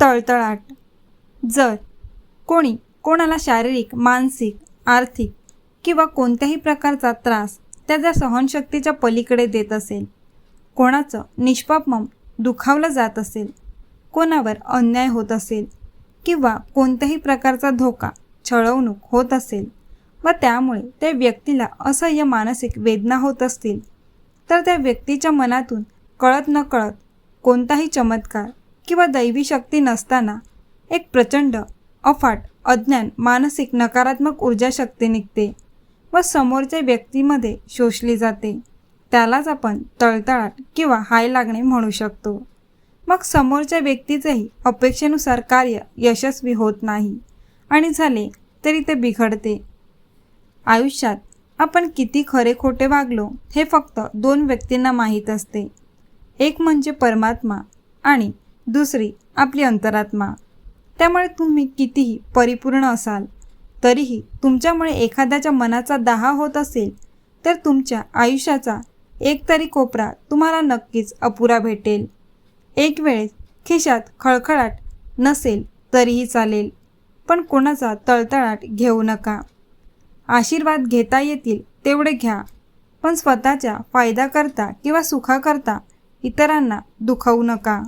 तळतळाट. जर कोणी कोणाला शारीरिक मानसिक आर्थिक किंवा कोणत्याही प्रकारचा त्रास त्याच्या सहनशक्तीच्या पलीकडे देत असेल कोणाचं निष्पाप मम दुखावलं जात असेल कोणावर अन्याय होत असेल किंवा कोणत्याही प्रकारचा धोका छळवणूक होत असेल व त्यामुळे त्या व्यक्तीला असह्य मानसिक वेदना होत असतील तर त्या व्यक्तीच्या मनातून कळत न कळत कोणताही चमत्कार किंवा दैवी शक्ती नसताना एक प्रचंड अफाट अज्ञान मानसिक नकारात्मक ऊर्जा शक्ती निघते व समोरच्या व्यक्तीमध्ये शोषली जाते. त्यालाच आपण तळतळाट किंवा हाय लागणे म्हणू शकतो. मग समोरच्या व्यक्तीचेही अपेक्षेनुसार कार्य यशस्वी होत नाही आणि झाले तरी ते बिघडते. आयुष्यात आपण किती खरे खोटे वागलो हे फक्त दोन व्यक्तींना माहीत असते. एक म्हणजे परमात्मा आणि दुसरी आपली अंतरात्मा. त्यामुळे तुम्ही कितीही परिपूर्ण असाल तरीही तुमच्यामुळे एखाद्याच्या मनाचा दहा होत असेल तर तुमच्या आयुष्याचा एक तरी कोपरा तुम्हाला नक्कीच अपुरा भेटेल. एक वेळेस खिशात खळखळाट नसेल तरीही चालेल पण कोणाचा तळतळाट घेऊ नका. आशीर्वाद घेता येतील तेवढे घ्या पण स्वतःच्या फायदा करता किंवा सुखाकरता इतरांना दुखवू नका.